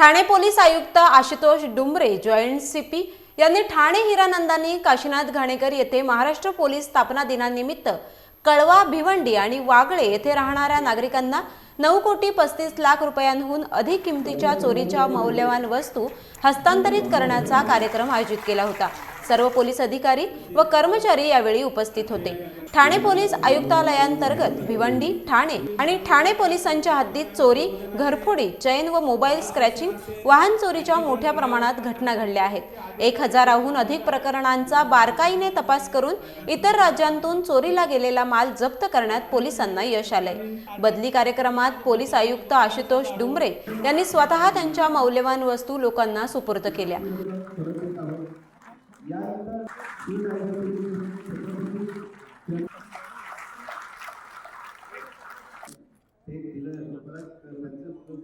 Thane police आयुक्त Ashutosh Dumre joint CP यांनी ठाणे हिरानंदानी काशीनाथ घाणेकर येथे महाराष्ट्र पोलीस स्थापना दिनानिमित्त कळवा भिवंडी आणि वागळे येथे राहणाऱ्या नागरिकांना नऊ कोटी पस्तीस लाख रुपयांहून अधिक किमतीच्या चोरीच्या मौल्यवान वस्तू हस्तांतरित करण्याचा कार्यक्रम आयोजित केला होता. सर्व पोलीस अधिकारी व कर्मचारी यावेळी उपस्थित होते. ठाणे पोलीस आयुक्तालयांतर्गत भिवंडी ठाणे आणि ठाणे पोलिसांच्या हद्दीत चोरी घरफोडी चैन व मोबाईल स्क्रॅचिंग वाहन चोरीच्या मोठ्या प्रमाणात घटना घडल्या आहेत. एक हजाराहून अधिक प्रकरणांचा बारकाईने तपास करून इतर राज्यांतून चोरीला गेलेला माल जप्त करण्यात पोलिसांना यश आलंय. बदली कार्यक्रमात पोलीस आयुक्त आशुतोष डुमरे यांनी स्वतः त्यांच्या मौल्यवान वस्तू लोकांना सुपूर्द केल्या. यानंतर ही माहिती ते दिलं.